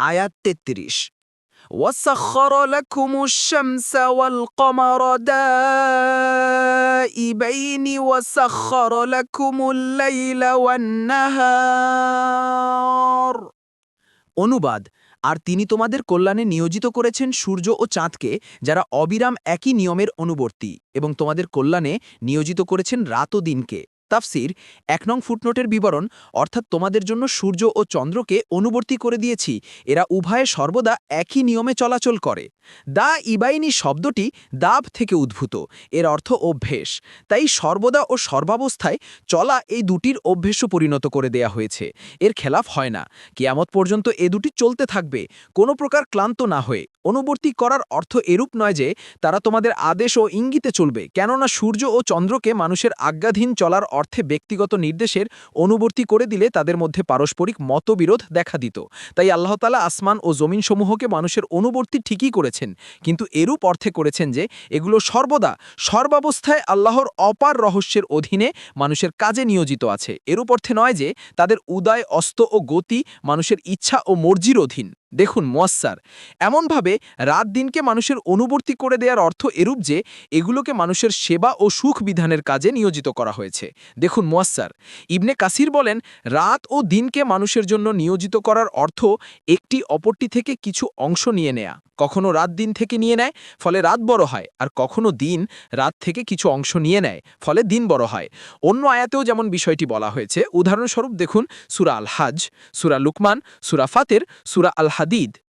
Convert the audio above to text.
আয়াত তেত্রিশ وسخر لكم الشمس والقمر دائبين وسخر لكم الليل والنهار অনুবাদ আর তিনি তোমাদের কল্যাণে নিয়োজিত করেছেন সূর্য ও চাঁদকে যারা অবিরাম একই নিয়মের অনুবর্তী এবং তোমাদের কল্যাণে নিয়োজিত করেছেন রাত ও দিনকে তাফসির এক নং ফুটনোটের বিবরণ, অর্থাৎ তোমাদের জন্য সূর্য ও চন্দ্রকে অনুবর্তী করে দিয়েছি, এরা উভয়ে সর্বদা একই নিয়মে চলাচল করে। দা ইবাইনি শব্দটি দাব থেকে উদ্ভূত, এর অর্থ অভ্যেস, তাই সর্বদা ও সর্বাবস্থায় চলা এই দুটির অভ্যেসও পরিণত করে দেয়া হয়েছে, এর খেলাফ হয় না, কিয়ামত পর্যন্ত এ দুটি চলতে থাকবে, কোনো প্রকার ক্লান্ত না হয়ে। অনুবর্তী করার অর্থ এরূপ নয় যে, তারা তোমাদের আদেশ ও ইঙ্গিতে চলবে, কেননা সূর্য ও চন্দ্রকে মানুষের আজ্ঞাধীন চলার অর্থে ব্যক্তিগত নির্দেশের অনুবর্তী করে দিলে তাদের মধ্যে পারস্পরিক মতবিরোধ দেখা দিত। তাই আল্লাহতালা আসমান ও জমিনসমূহকে মানুষের অনুবর্তী ঠিকই করেছেন। কিন্তু এরূপ অর্থে করেছেন যে, এগুলো সর্বদা, সর্বাবস্থায় আল্লাহর অপার রহস্যের অধীনে মানুষের কাজে নিয়োজিত আছে। এরূপ অর্থে নয় যে, তাদের উদয়, অস্ত ও গতি মানুষের ইচ্ছা ও মর্জির অধীন। দেখুন, মোয়াস্সার, এমনভাবে রাত দিনকে মানুষের অনুবর্তী করে দেওয়ার অর্থ এরূপ যে, এগুলোকে মানুষের সেবা ও সুখ বিধানের কাজে নিয়োজিত করা হয়েছে। দেখুন, মোয়াস্সার, ইবনে কাসির বলেন, রাত ও দিনকে মানুষের জন্য নিয়োজিত করার অর্থ একটি অপরটি থেকে কিছু অংশ নিয়ে নেয়া। কখনো রাত দিন থেকে নিয়ে নেয়, ফলে রাত বড় হয়, আর কখনো দিন রাত থেকে কিছু অংশ নিয়ে নেয়, ফলে দিন বড় হয়। অন্য আয়াতেও যেমন বিষয়টি বলা হয়েছে, উদাহরণস্বরূপ দেখুন, সুরা আল হাজ সুরা লুকমান, সুরা ফাতের, সুরা আল Hadid.